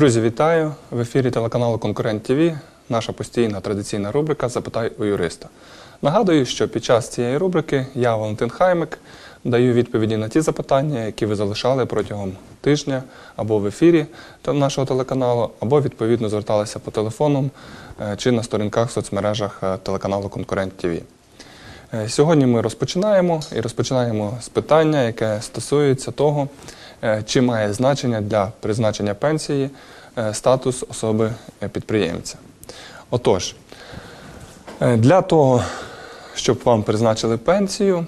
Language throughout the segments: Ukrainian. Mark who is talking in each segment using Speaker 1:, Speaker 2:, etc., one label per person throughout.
Speaker 1: Друзі, вітаю! В ефірі телеканалу Конкурент ТВ наша постійна традиційна рубрика Запитай у юриста. Нагадую, що під час цієї рубрики я, Валентин Хаймик, даю відповіді на ті запитання, які ви залишали протягом тижня або в ефірі нашого телеканалу, або відповідно зверталися по телефону е, чи на сторінках в соцмережах е, телеканалу Конкурент ТВ. Е, Сьогодні ми розпочинаємо і розпочинаємо з питання, яке стосується того, чи має значення для призначення пенсії е, статус особи е, підприємця. Отож, е, для того, щоб вам призначили пенсію,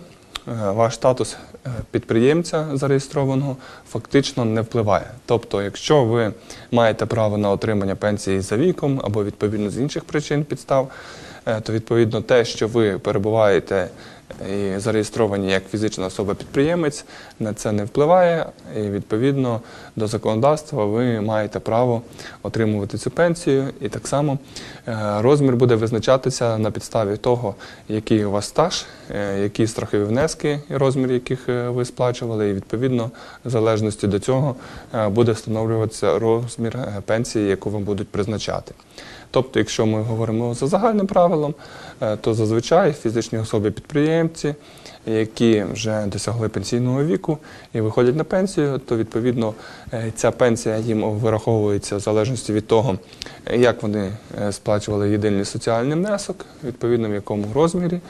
Speaker 1: е, ваш статус е, підприємця зареєстрованого фактично не впливає. Тобто, якщо ви маєте право на отримання пенсії за віком або відповідно з інших причин підстав, е, то відповідно те, що ви перебуваєте і зареєстровані як фізична особа-підприємець, на це не впливає. І відповідно до законодавства ви маєте право отримувати цю пенсію. І так само е, розмір буде визначатися на підставі того, який у вас стаж, е, які страхові внески, розмір яких е, ви сплачували, і відповідно в залежності до цього буде встановлюватися розмір пенсії, яку вам будуть призначати. Тобто, якщо ми говоримо за загальним правилом, е, то зазвичай фізичні особи-підприємці, які вже досягли пенсійного віку і виходять на пенсію, то відповідно е, ця пенсія їм вираховується в залежності від того, як вони е, сплачували єдиний соціальний внесок, відповідно в якому розмірі.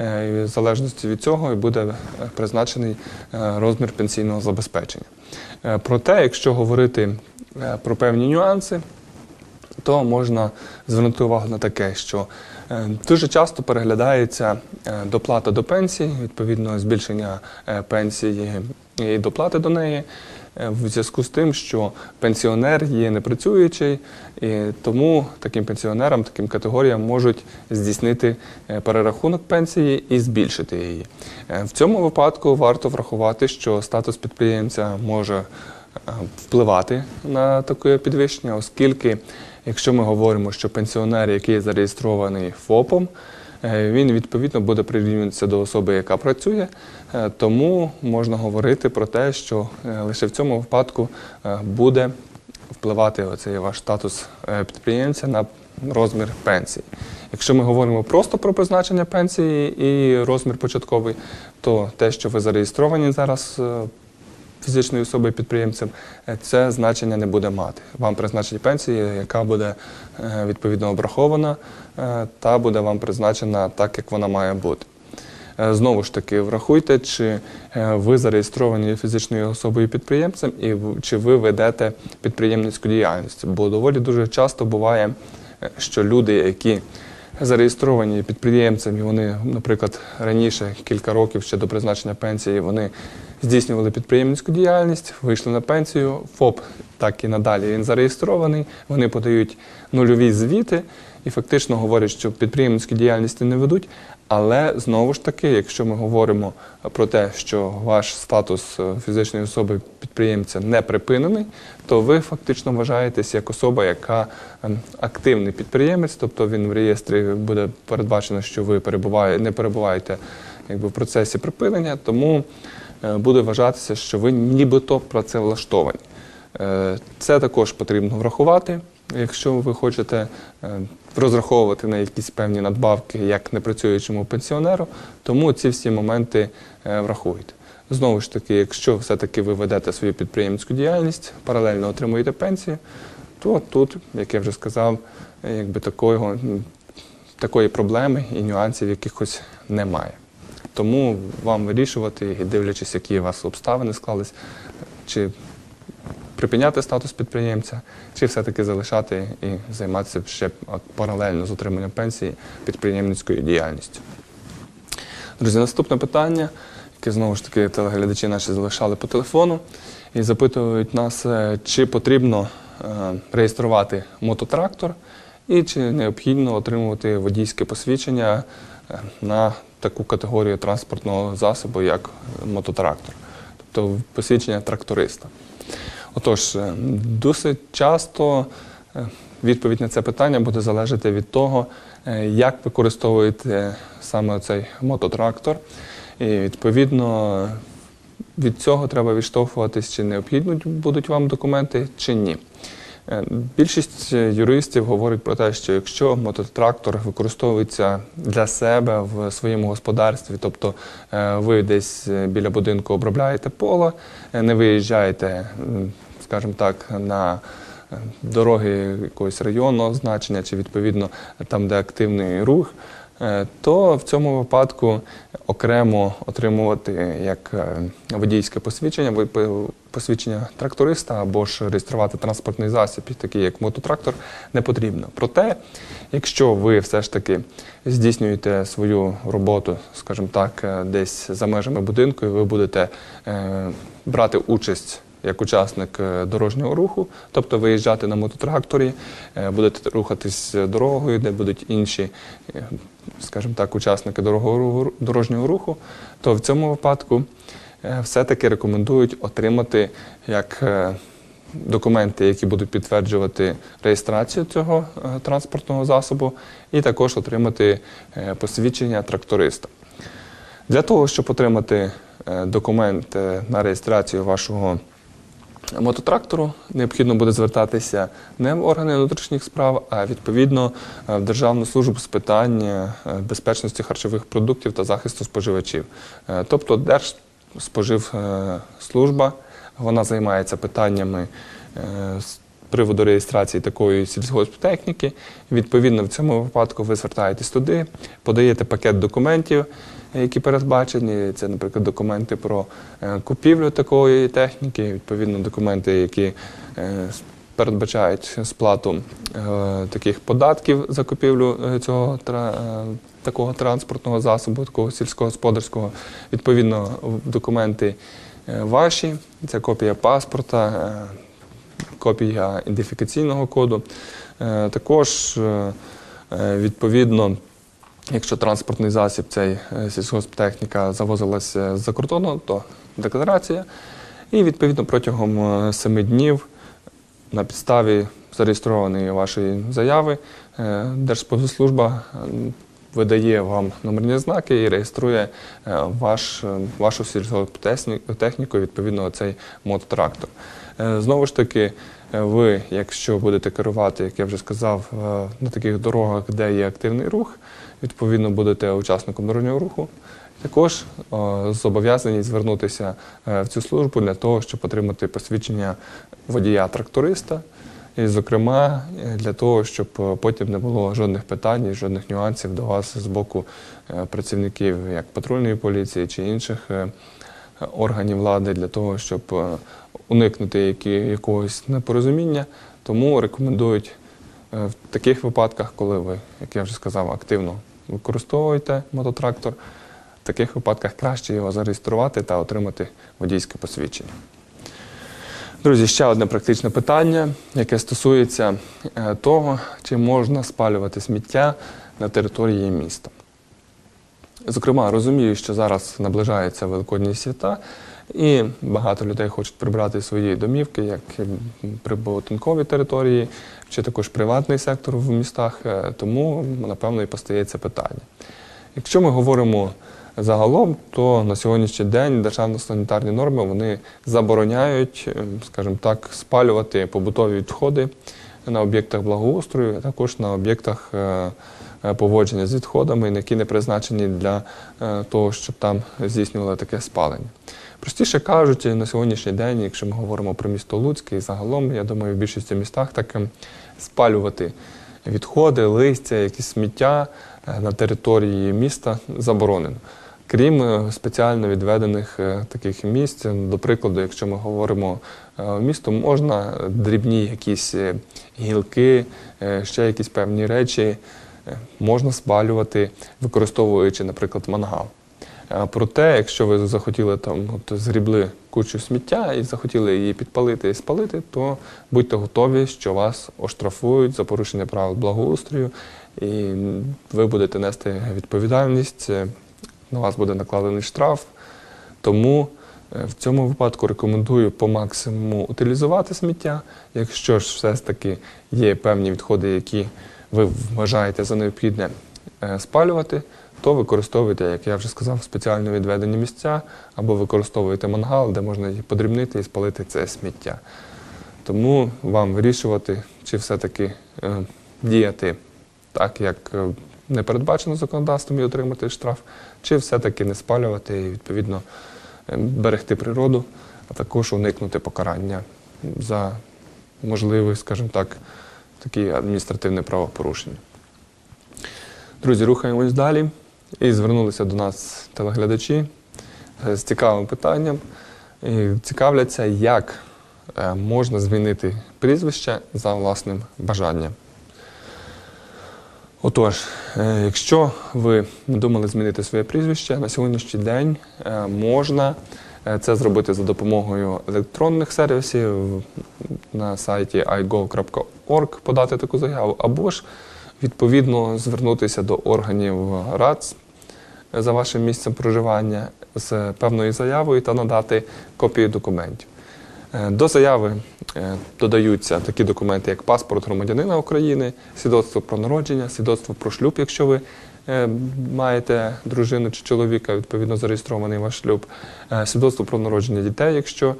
Speaker 1: І В залежності від цього і буде призначений розмір пенсійного забезпечення. Проте, якщо говорити про певні нюанси, то можна звернути увагу на таке, що е, дуже часто переглядається е, доплата до пенсії, відповідно збільшення е, пенсії і доплати до неї. В зв'язку з тим, що пенсіонер є непрацюючий, і тому таким пенсіонерам, таким категоріям можуть здійснити перерахунок пенсії і збільшити її. В цьому випадку варто врахувати, що статус підприємця може впливати на таке підвищення, оскільки, якщо ми говоримо, що пенсіонер, який зареєстрований ФОПом, е, він відповідно буде прирівнюватися до особи, яка працює, Е, тому можна говорити про те, що е, лише в цьому випадку буде впливати оцей ваш статус підприємця на розмір пенсії. Якщо ми говоримо просто про призначення пенсії і розмір початковий, то те, що ви зареєстровані зараз фізичною особою підприємцем, е, це значення не буде мати. Вам призначать пенсію, яка буде е, відповідно обрахована, е, та буде вам призначена так, як вона має бути. Знову ж таки, врахуйте, чи ви зареєстровані фізичною особою підприємцем, і чи ви ведете підприємницьку діяльність. Бо доволі дуже часто буває, що люди, які зареєстровані підприємцем, і вони, наприклад, раніше кілька років ще до призначення пенсії, вони здійснювали підприємницьку діяльність, вийшли на пенсію. ФОП так і надалі він зареєстрований. Вони подають нульові звіти і фактично говорять, що підприємницьку діяльність не ведуть. Але знову ж таки, якщо ми говоримо про те, що ваш статус е, фізичної особи підприємця не припинений, то ви фактично вважаєтесь як особа, яка ем, активний підприємець, тобто він в реєстрі буде передбачено, що ви перебуваєте, не перебуваєте якби, в процесі припинення, тому буде вважатися, що ви нібито працевлаштовані. Е, Це також потрібно врахувати, якщо ви хочете е, розраховувати на якісь певні надбавки як непрацюючому пенсіонеру, тому ці всі моменти е, врахуйте. Знову ж таки, якщо все-таки ви ведете свою підприємницьку діяльність, паралельно отримуєте пенсію, то тут, як я вже сказав, е, якби такого, такої проблеми і нюансів якихось немає. Тому вам вирішувати, дивлячись, які у вас обставини склались, чи припиняти статус підприємця, чи все-таки залишати і займатися ще паралельно з отриманням пенсії підприємницькою діяльністю. Друзі, наступне питання, яке знову ж таки телеглядачі наші залишали по телефону і запитують нас, е, чи потрібно е, реєструвати мототрактор і чи необхідно отримувати водійське посвідчення е, на таку категорію транспортного засобу, як мототрактор, тобто посвідчення тракториста. Отож, е, досить часто е, відповідь на це питання буде залежати від того, е, як використовуєте саме цей мототрактор. І відповідно від цього треба відштовхуватись, чи необхідні будуть вам документи, чи ні. Е, Більшість е, юристів говорить про те, що якщо мототрактор використовується для себе в своєму господарстві, тобто е, ви десь біля будинку обробляєте поле, не виїжджаєте, скажімо так, на дороги якогось районного значення чи відповідно там, де активний рух, то в цьому випадку окремо отримувати як е, водійське посвідчення, посвідчення тракториста або ж реєструвати транспортний засіб, такий як мототрактор, не потрібно. Проте, якщо ви все ж таки здійснюєте свою роботу, скажімо так, е, десь за межами будинку, і ви будете е, брати участь як учасник е, дорожнього руху, тобто виїжджати на мототракторі, е, будете рухатись дорогою, де будуть інші, е, скажімо так, учасники дорожнього руху, то в цьому випадку все-таки рекомендують отримати як документи, які будуть підтверджувати реєстрацію цього транспортного засобу, і також отримати посвідчення тракториста. Для того, щоб отримати документ на реєстрацію вашого мототрактору, необхідно буде звертатися не в органи внутрішніх справ, а відповідно е, в Державну службу з питань е, безпечності харчових продуктів та захисту споживачів. Е, Тобто Держспоживслужба, вона займається питаннями з приводу реєстрації такої сільськогосптехніки. Відповідно, в цьому випадку ви звертаєтесь туди, подаєте пакет документів, які передбачені. Це, наприклад, документи про е, купівлю такої техніки, відповідно, документи, які е, передбачають сплату е, таких податків за купівлю цього такого транспортного засобу, такого сільськогосподарського. Відповідно, документи ваші, це копія паспорта. копія ідентифікаційного коду. Також, відповідно, якщо транспортний засіб, цей е, сільськогосптехніка завозилася з-за кордону, то декларація. І відповідно протягом е, семи днів на підставі зареєстрованої вашої заяви е, Держспоживслужба видає вам номерні знаки і реєструє ваш, вашу сільськогосптехніку, відповідно, цей мототрактор. Знову ж таки, ви, якщо будете керувати, як я вже сказав, на таких дорогах, де є активний рух, відповідно будете учасником дорожнього руху. Також е, зобов'язані звернутися е, в цю службу для того, щоб отримати посвідчення водія-тракториста. І, зокрема, для того, щоб е, потім не було жодних питань жодних нюансів до вас з боку працівників як патрульної поліції чи інших органів влади, для того, щоб уникнути якогось непорозуміння. Тому рекомендують в таких випадках, коли ви, як я вже сказав, активно використовуєте мототрактор, в таких випадках краще його зареєструвати та отримати водійське посвідчення. Друзі, ще одне практичне питання, яке стосується е, того, чи можна спалювати сміття на території міста. Зокрема, розумію, що зараз наближаються великодні свята, і багато людей хочуть прибрати свої домівки, як прибутинкові території, чи також приватний сектор в містах. е, Тому, напевно, і постається питання. Якщо ми говоримо загалом, то на сьогоднішній день державно-санітарні норми вони забороняють, е, скажімо так, спалювати побутові відходи на об'єктах благоустрою, а також на об'єктах е, поводження з відходами, які не призначені для того, щоб там здійснювали таке спалення. Простіше кажучи, на сьогоднішній день, якщо ми говоримо про місто Луцьк і загалом, я думаю, в більшості містах таке спалювати відходи, листя, якісь сміття е, на території міста заборонено. Крім е, спеціально відведених е, таких місць, до прикладу, якщо ми говоримо місто, можна дрібні якісь гілки, ще якісь певні речі можна спалювати, використовуючи, наприклад, мангал. Проте, якщо ви захотіли там от, згрібли кучу сміття і захотіли її підпалити і спалити, то будьте готові, що вас оштрафують за порушення правил благоустрою, і ви будете нести відповідальність. е, На вас буде накладений штраф. Тому е, в цьому випадку рекомендую по максимуму утилізувати сміття. Якщо ж все ж таки є певні відходи, які ви вважаєте за необхідне е, спалювати, то використовуйте, як я вже сказав, спеціально відведені місця або використовуйте мангал, де можна її подрібнити і спалити це сміття. Тому вам вирішувати, чи все-таки е, діяти так, як е, не передбачено законодавством і отримати штраф, чи все-таки не спалювати і відповідно е, берегти природу, а також уникнути покарання за можливе, скажімо так, такі адміністративне правопорушення. Друзі, рухаємось далі. І звернулися до нас телеглядачі е, з цікавим питанням. І цікавляться, як е, можна змінити прізвище за власним бажанням. Отож, е, якщо ви думали змінити своє прізвище, на сьогоднішній день можна це зробити за допомогою електронних сервісів на сайті igov.org, подати таку заяву, або ж відповідно звернутися до органів РАЦ за вашим місцем проживання з певною заявою та надати копію документів. Е, До заяви е, додаються такі документи, як паспорт громадянина України, свідоцтво про народження, свідоцтво про шлюб, якщо ви е, маєте дружину чи чоловіка, відповідно зареєстрований ваш шлюб, свідоцтво про народження дітей, якщо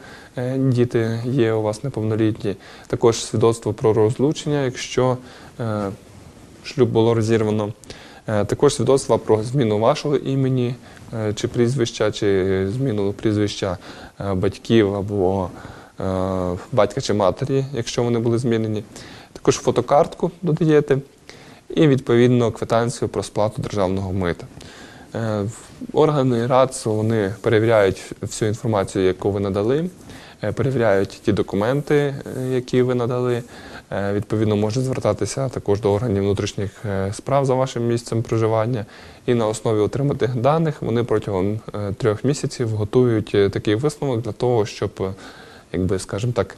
Speaker 1: діти є у вас неповнолітні, також свідоцтво про розлучення, якщо шлюб було розірвано. Е, Також свідоцтва про зміну вашого імені е, чи прізвища, чи зміну прізвища е, батьків або батька чи матері, якщо вони були змінені. Також фотокартку додаєте і відповідно квитанцію про сплату державного мита. Е, Органи РАЦУ вони перевіряють всю інформацію, яку ви надали, е, перевіряють ті документи, е, які ви надали. Відповідно, може звертатися також до органів внутрішніх справ за вашим місцем проживання. І на основі отриманих даних вони протягом трьох місяців готують такий висновок для того, щоб, якби, скажімо так,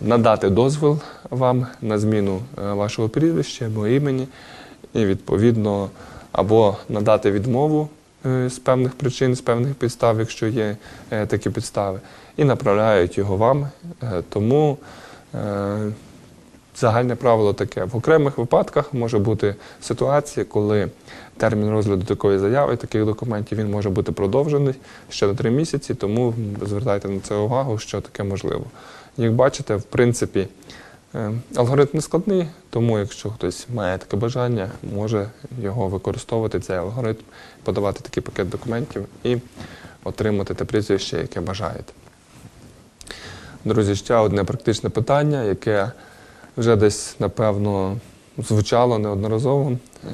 Speaker 1: надати дозвіл вам на зміну вашого прізвища або імені, і відповідно або надати відмову е, з певних причин, з певних підстав, якщо є е, такі підстави, і направляють його вам. Е, Тому загальне правило таке: в окремих випадках може бути ситуація, коли термін розгляду такої заяви, таких документів, він може бути продовжений ще на три місяці, тому звертайте на це увагу, що таке можливо. Як бачите, в принципі, алгоритм не складний, тому якщо хтось має таке бажання, може його використовувати, цей алгоритм, подавати такий пакет документів і отримати те прізвище, яке бажаєте. Друзі, ще одне практичне питання, яке вже десь, напевно, звучало неодноразово.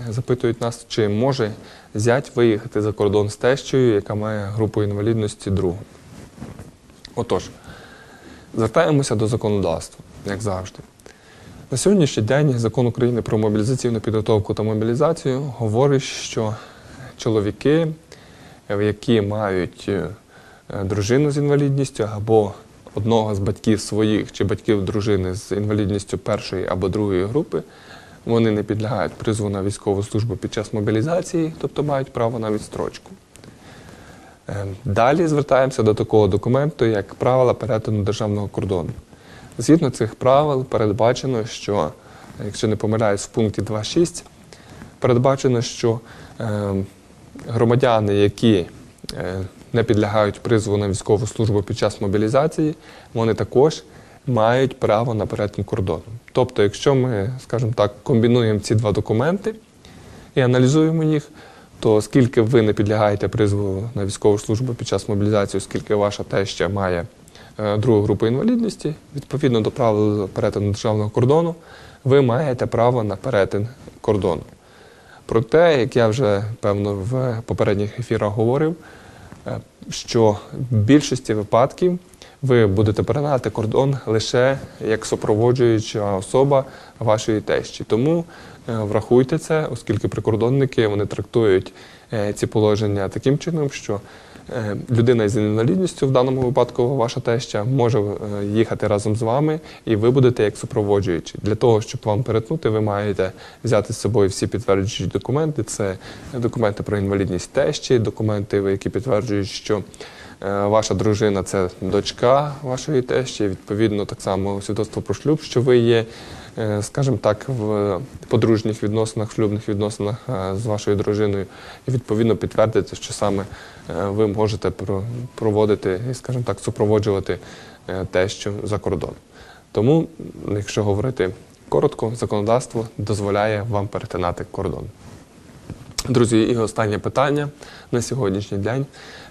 Speaker 1: Е, Запитують нас, чи може зять виїхати за кордон з тещою, яка має групу інвалідності другу. Отож, звертаємося до законодавства, як завжди. На сьогоднішній день закон України про мобілізаційну підготовку та мобілізацію говорить, що чоловіки, які мають е, дружину з інвалідністю або одного з батьків своїх чи батьків дружини з інвалідністю першої або другої групи, вони не підлягають призву на військову службу під час мобілізації, тобто мають право на відстрочку. Е, Далі звертаємося до такого документу, як правила перетину державного кордону. Згідно цих правил передбачено, що, якщо не помиляюсь, в пункті 2.6 передбачено, що е, громадяни, які е, не підлягають призову на військову службу під час мобілізації, вони також мають право на перетин кордону. Тобто, якщо ми, скажімо так, комбінуємо ці два документи і аналізуємо їх, то оскільки ви не підлягаєте призову на військову службу під час мобілізації, оскільки ваша теща має е, другу групу інвалідності, відповідно до правил перетину державного кордону, ви маєте право на перетин кордону. Проте, як я вже певно в попередніх ефірах говорив, е, що в більшості випадків ви будете перетинати кордон лише як супроводжуюча особа вашої тещі. Тому е, врахуйте це, оскільки прикордонники вони трактують ці положення таким чином, що людина з інвалідністю, в даному випадку ваша теща, може е, їхати разом з вами, і ви будете як супроводжуючі. Для того, щоб вам перетнути, ви маєте взяти з собою всі підтверджуючі документи. Це документи про інвалідність тещі, документи, які підтверджують, що е, ваша дружина це дочка вашої тещі, відповідно, так само свідоцтво про шлюб, що ви є, е, скажімо так, в подружніх відносинах, шлюбних відносинах е, з вашою дружиною, і відповідно підтвердити, що саме е, ви можете проводити і, скажімо так, супроводжувати е, тещу за кордон. Тому, якщо говорити коротко, законодавство дозволяє вам перетинати кордон. Друзі, і останнє питання на сьогоднішній день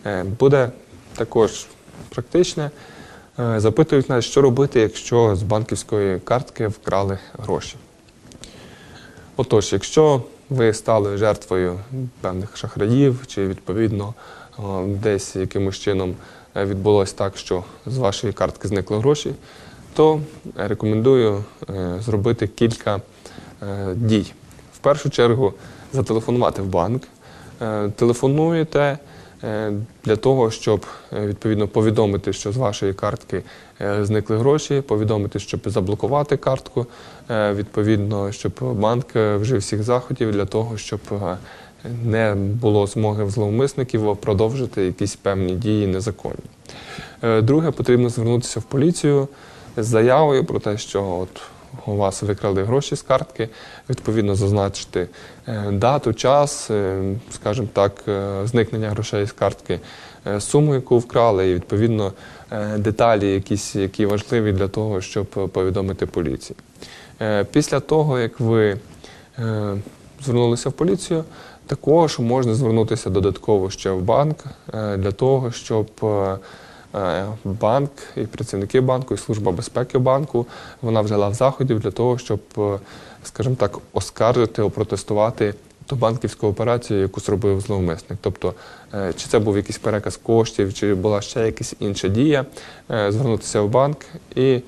Speaker 1: е, буде також практичне. Е, Запитують нас, що робити, якщо з банківської картки вкрали гроші. Отож, якщо ви стали жертвою певних шахраїв, чи відповідно десь якимось чином е, відбулось так, що з вашої картки зникли гроші, то рекомендую е, зробити кілька е, дій. В першу чергу зателефонувати в банк. Е, Телефонуєте е, для того, щоб е, відповідно повідомити, що з вашої картки е, зникли гроші, повідомити, щоб заблокувати картку, е, відповідно, щоб банк е, вжив всіх заходів для того, щоб е, не було змоги в зловмисників продовжити якісь певні дії незаконні. Е, Друге, потрібно звернутися в поліцію з заявою про те, що от у вас викрали гроші з картки, відповідно зазначити е, дату, час, е, скажімо так, е, зникнення грошей з картки, суму, яку вкрали, і відповідно деталі, якісь, які важливі для того, щоб повідомити поліції. Після того, як ви звернулися в поліцію, також можна звернутися додатково ще в банк для того, щоб банк і працівники банку, і служба безпеки банку вона вжила заходів для того, щоб, е, скажімо так, оскаржити, опротестувати ту банківську операцію, яку зробив зловмисник. Тобто, е, чи це був якийсь переказ коштів, чи була ще якась інша дія, е, звернутися в банк і е,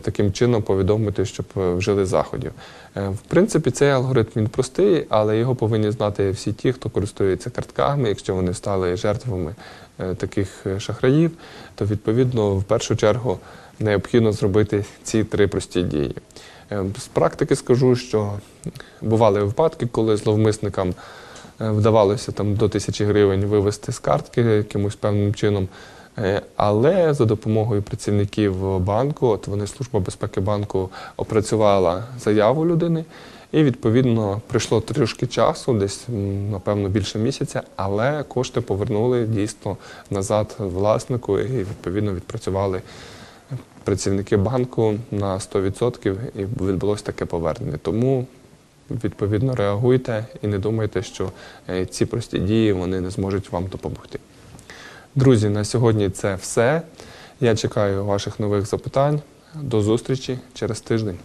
Speaker 1: таким чином повідомити, щоб е, вжили заходів. Е, В принципі, цей алгоритм він простий, але його повинні знати всі ті, хто користується картками. Якщо вони стали жертвами е, таких е, шахраїв, то відповідно в першу чергу необхідно зробити ці три прості дії. Е, З практики скажу, що бували випадки, коли зловмисникам е, вдавалося там до тисячі гривень вивести з картки якимось певним чином. Е, Але за допомогою працівників банку, от вони служба безпеки банку опрацювала заяву людини, і відповідно прийшло трішки часу, десь напевно більше місяця, але кошти повернули дійсно назад власнику і відповідно відпрацювали працівники банку на 100% і відбулося таке повернення. Тому відповідно реагуйте і не думайте, що е, ці прості дії вони не зможуть вам допомогти. Друзі, на сьогодні це все. Я чекаю ваших нових запитань. До зустрічі через тиждень.